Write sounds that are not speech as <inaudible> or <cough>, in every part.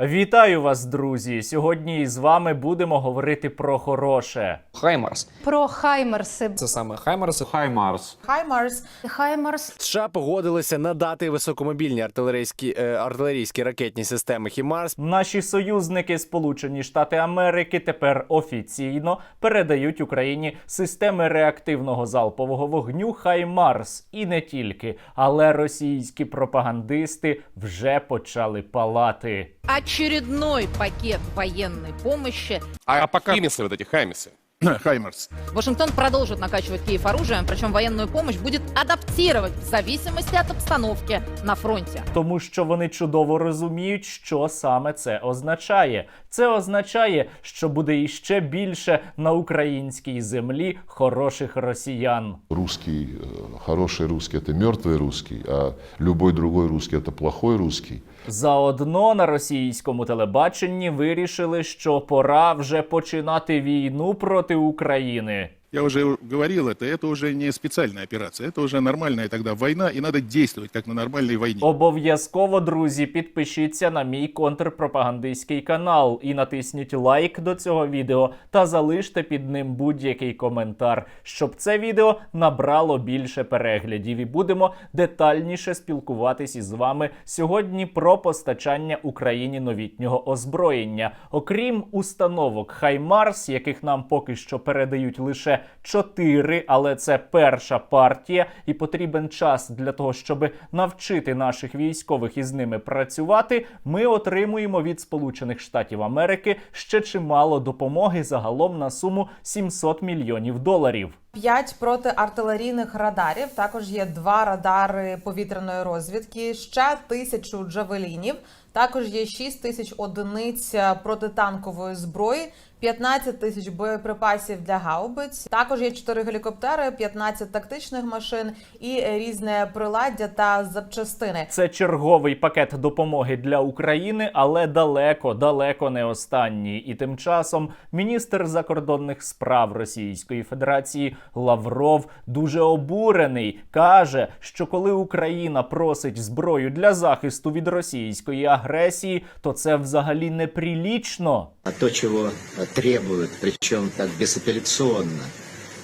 Вітаю вас, друзі! Сьогодні із вами будемо говорити про хороше. Хаймарс. Про Хаймерси. Це саме Хаймарс. Хаймарс. Хаймерс. Хаймерс. США погодилися надати високомобільні артилерійські е, артилерійські ракетні системи Хімарс. Наші союзники, Сполучені Штати Америки, тепер офіційно передають Україні системи реактивного залпового вогню Хаймарс. І не тільки, але російські пропагандисти вже почали палати очередной пакет военной помощи. А, пока Хаймерсы вот эти Хаймерсы. <clears throat> Хаймерс. Вашингтон продолжит накачивать Киев оружием, причем военную помощь будет адаптировать в зависимости от обстановки на фронте. Тому що вони чудово розуміють, що саме це означає. Це означає, що буде іще більше на українській землі хороших росіян. Русский, э, хороший русский – это мертвый русский, а любой другой русский – это плохой русский. Заодно на російському телебаченні вирішили, що пора вже починати війну проти України. Я уже говорил это, это уже не специальная операция, это уже нормальная тогда война, и надо действовать как на нормальной войне. Обов'язково, друзі, підпишіться на мій контрпропагандистський канал і натисніть лайк до цього відео та залиште під ним будь-який коментар, щоб це відео набрало більше переглядів. І будемо детальніше спілкуватись із вами сьогодні про постачання Україні новітнього озброєння. Окрім установок Хаймарс, яких нам поки що передають лише чотири, але це перша партія, і потрібен час для того, щоб навчити наших військових із ними працювати. Ми отримуємо від Сполучених Штатів Америки ще чимало допомоги загалом на суму 700 мільйонів доларів. П'ять протиартилерійних радарів. Також є два радари повітряної розвідки, ще тисячу джавелінів. Також є 6 тисяч одиниць протитанкової зброї, 15 тисяч боєприпасів для гаубиць. Також є 4 гелікоптери, 15 тактичних машин і різне приладдя та запчастини. Це черговий пакет допомоги для України, але далеко, далеко не останній. І тим часом міністр закордонних справ Російської Федерації Лавров дуже обурений. каже, що коли Україна просить зброю для захисту від російської агресії, то це взагалі неприлічно. А то, чего э, требуют, причем так безапелляционно,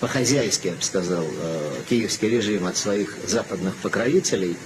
по-хозяйски, я бы сказал, э, киевский режим от своих западных покровителей,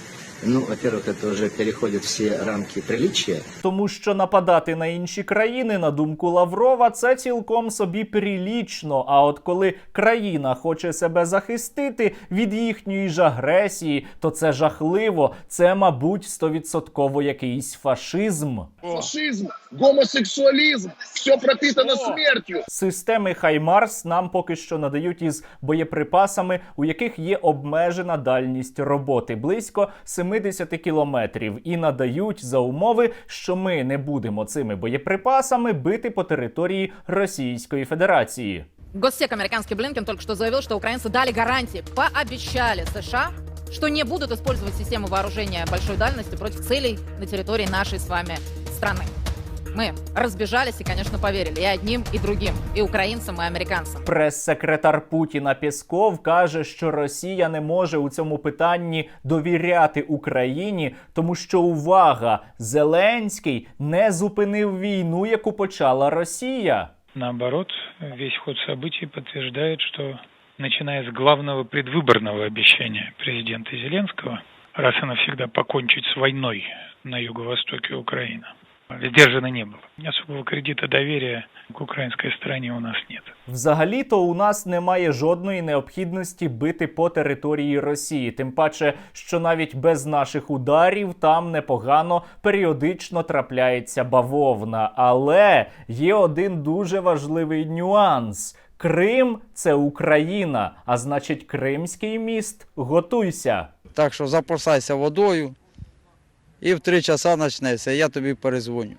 ну, во-первых, это уже переходит все рамки приличия, Тому що нападати на інші країни, на думку Лаврова, це цілком собі прилічно. А от коли країна хоче себе захистити від їхньої ж агресії, то це жахливо. Це, мабуть, стовідсотково якийсь фашизм. Фашизм, гомосексуализм, все пропитано смертью. Системи Хаймарс нам поки що надають із боєприпасами, у яких є обмежена дальність роботи близько 70 кілометрів, і надають за умови, що ми не будемо цими боєприпасами бити по території Російської Федерації. Госсек американский Блинкен только что заявил, что украинцы дали гарантии, пообещали США, что не будут использовать систему вооружения большой дальности против целей на территории нашей с вами страны. Мы разбежались и, конечно, поверили и одним, и другим, и украинцам, и американцам. Прес-секретар Путіна Пєсков каже, що Росія не може у цьому питанні довіряти Україні, тому що увага, Зеленський не зупинив війну, яку почала Росія. Наоборот, весь ход событий подтверждает, что начиная с главного предвыборного обещания президента Зеленского, раз и навсегда покончить с войной на юго-востоке Украины, сдержано не было. Особого кредита доверия к украинской стороне у нас нет. Взагалі-то у нас немає жодної необхідності бити по території Росії, тим паче, що навіть без наших ударів там непогано періодично трапляється бавовна. Але є один дуже важливий нюанс. Крим це Україна, а значить, Кримський міст готуйся. Так що запасайся водою і в три часа начнется, я тобі перезвоню.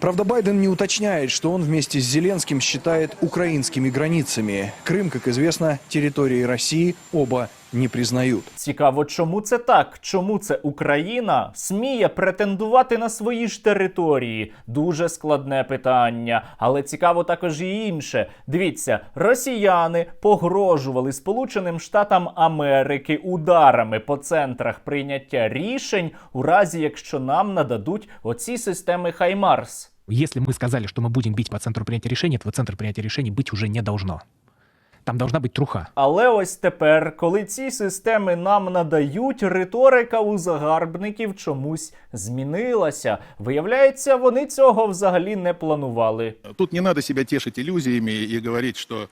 Правда, Байден не уточняет, что он вместе с Зеленским считает украинскими границами. Крым, как известно, территории России, оба не признают. Цікаво, чому це так? Чому це Україна сміє претендувати на свої ж території? Дуже складне питання. Але цікаво також і інше. Дивіться, росіяни погрожували Сполученим Штатам Америки ударами по центрах прийняття рішень, у разі якщо нам нададуть оці системи Хаймарс. Если мы сказали, что мы будем бить по центру принятия решений, этого центра принятия решений быть уже не должно. Там должна бути труха. Але ось тепер, коли ці системи нам надають, риторика у загарбників чомусь змінилася. Виявляється, вони цього взагалі не планували. Тут не надо тішити ілюзіями і говорити, що. что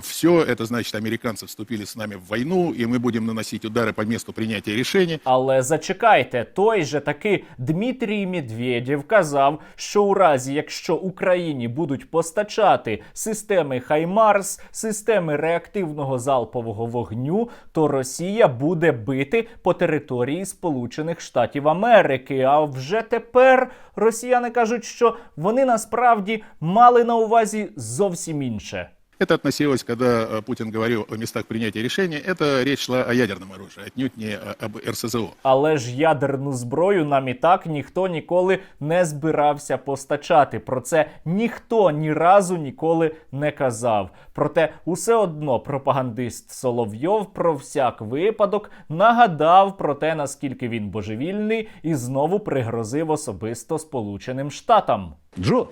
все это значит, американцы вступили с нами в войну, и мы будем наносить удары по месту принятия решений. Але зачекайте, той же таки Дмитрій Медведєв казав, що у разі, якщо Україні будуть постачати системи Хаймарс, системи реактивного залпового вогню, то Росія буде бити по території Сполучених Штатів Америки. А вже тепер росіяни кажуть, що вони насправді мали на увазі зовсім інше. Это относилось, когда э, Путин говорил о местах принятия решений, это речь шла о ядерном оружии, отнюдь не о- об РСЗО. Але ж ядерну зброю нам і так ніхто ніколи не збирався постачати. Про це ніхто ні разу ніколи не казав. Проте усе одно пропагандист Соловйов про всяк випадок нагадав про те, наскільки він божевільний, і знову пригрозив особисто Сполученим Штатам. Джо,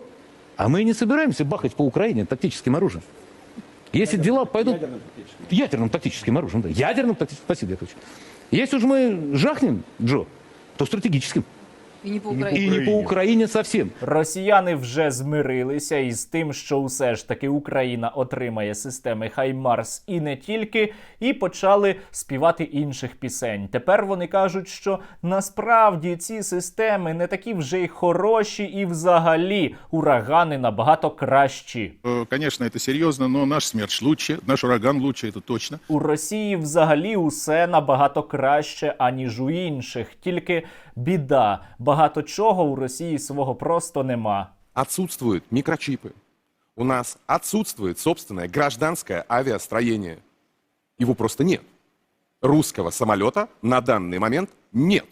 а мы не собираемся бахать по Украине тактическим оружием. Если дела пойдут... Ядерным тактическим оружием, да. Ядерным тактическим... Спасибо, Яковлевич. Если уж мы жахнем, Джо, то стратегическим. И не по И Украине. не по Украине совсем. Росіяни вже змирилися із тим, що усе ж таки Україна отримає системи Хаймарс і не тільки, і почали співати інших пісень. Тепер вони кажуть, що насправді ці системи не такі вже й хороші, і взагалі урагани набагато кращі. Э, Конечно, это серьезно, но наш смерч лучше, наш ураган лучше, это точно. У Росії взагалі усе набагато краще, аніж у інших. Тільки біда, багато чого у Росії свого просто нема. Отсутствуют микрочипы. У нас отсутствует собственное гражданское авиастроение. Его просто нет. Русского самолета на данный момент нет.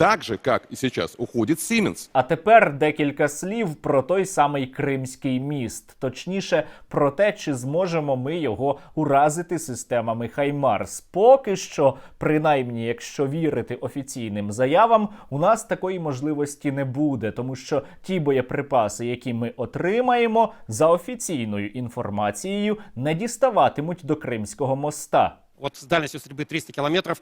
Так же, как и сейчас уходит Siemens. А тепер декілька слів про той самий Кримський міст, точніше про те, чи зможемо ми його уразити системами Хаймарс. Поки що, принаймні, якщо вірити офіційним заявам, у нас такої можливості не буде, тому що ті боєприпаси, які ми отримаємо, за офіційною інформацією, не діставатимуть до Кримського моста. вот с дальностью стрельбы 300 километров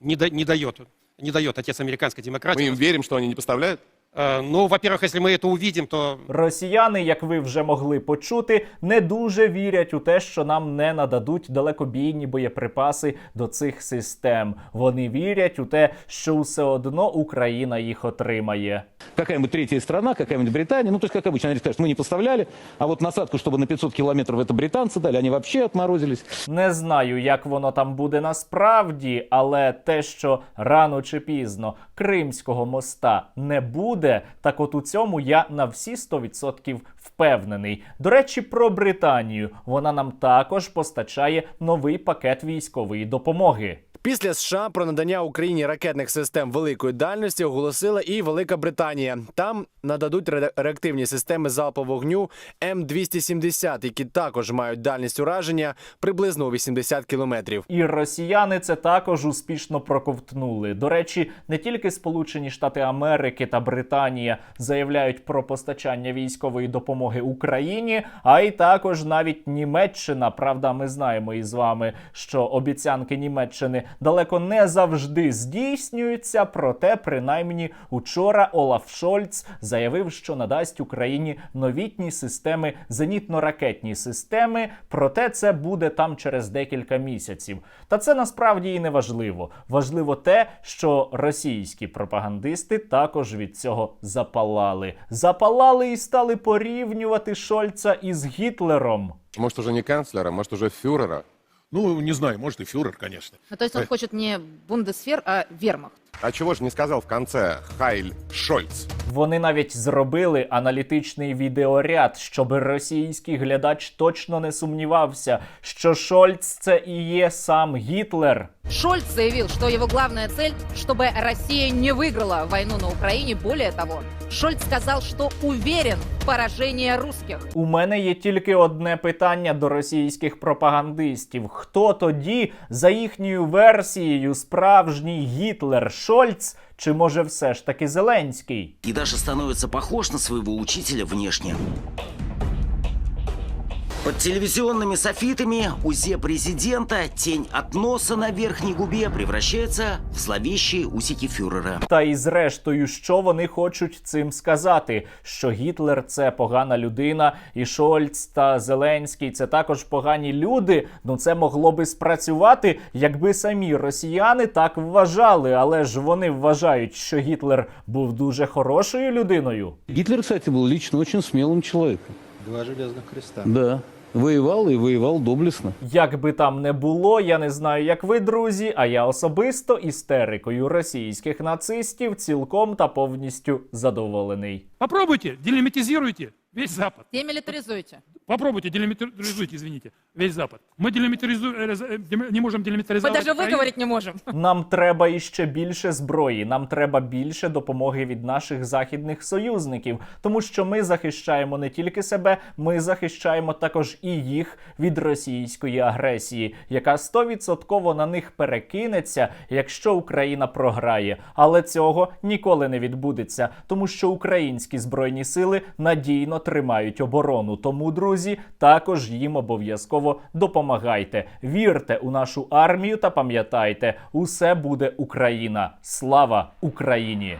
не, да- не дает, не дает отец американской демократии. Мы им верим, что они не поставляют? Э, ну, во-первых, если мы это увидим, то Росіяни, як ви вже могли почути, не дуже вірять у те, що нам не нададуть далекобійні боєприпаси до цих систем. Вони вірять у те, що все одно Україна їх отримає. Какая-нибудь третья страна, какая-нибудь Британия, ну, то есть, как обычно, они скажут, мы не поставляли, а вот насадку, чтобы на 500 километров это британцы дали, они вообще отморозились. Не знаю, як воно там буде насправді, але те, що рано чи пізно Кримського моста не буде, так от у цьому я на всі 100% впевнений. До речі, про Британію вона нам також постачає новий пакет військової допомоги. Після США про надання Україні ракетних систем великої дальності оголосила і Велика Британія. Там нададуть реактивні системи залпового вогню М270, які також мають дальність ураження приблизно у 80 кілометрів. І росіяни це також успішно проковтнули. До речі, не тільки Сполучені Штати Америки та Британія заявляють про постачання військової допомоги Україні, а й також навіть Німеччина. Правда, ми знаємо із вами, що обіцянки Німеччини далеко не завжди здійснюються. Проте, принаймні, учора Олаф Шольц заявив, що надасть Україні новітні системи, зенітно-ракетні системи. Проте це буде там через декілька місяців. Та це насправді і не важливо. Важливо те, що російські пропагандисти також від цього запалали. Запалали і стали порівнювати Шольца із Гітлером. Может, уже не канцлера, может, уже фюрера. Ну, не знаю, может и фюрер, конечно. Ну, то есть он хочет не бундесфер, а вермахт. А чего же не сказал в конце Хайль Шольц? Вони навіть зробили аналітичний відеоряд, щоб російський глядач точно не сумнівався, що Шольц це і є сам Гітлер. Шольц заявил, что его главная цель, чтобы Россия не выиграла войну на Украине. Более того, Шольц сказал, что уверен в поражении русских. У мене є тільки одне питання до російських пропагандистів: хто тоді, за їхньою версією, справжній Гітлер Шольц, чи може все ж таки Зеленський? І даже становиться похож на свого учителя внешне. Под телевизионными софитами УЗЕ президента тень от носа на верхней губе превращается в зловещие усики фюрера. Та і зрештою, що вони хочуть цим сказати? Що Гітлер це погана людина, і Шольц та Зеленський це також погані люди. Ну це могло би спрацювати, якби самі росіяни так вважали. Але ж вони вважають, що Гітлер був дуже хорошою людиною. Гитлер, кстати, был лично очень смелым человеком. Два железных креста. Да. Воевал і воював доблестно. Як би там не було, я не знаю, як ви, друзі, а я особисто істерикою російських нацистів цілком та повністю задоволений. Попробуйте, делимитизируйте весь Запад. Демилитаризуйте. Попробуйте, делимитаризуйте, извините, весь Запад. Мы делимитаризу... э, раз- э, дем- не можем Мы делимитаризовать. даже Украину. выговорить не можем. Нам треба іще більше зброї, нам треба більше допомоги від наших західних союзників, тому що ми захищаємо не тільки себе, ми захищаємо також і їх від російської агресії, яка стовідсотково на них перекинеться, якщо Україна програє. Але цього ніколи не відбудеться, тому що українські збройні сили надійно тримають оборону. Тому, друзі, також їм обов'язково допомагайте. Вірте у нашу армію та пам'ятайте, усе буде Україна. Слава Україні!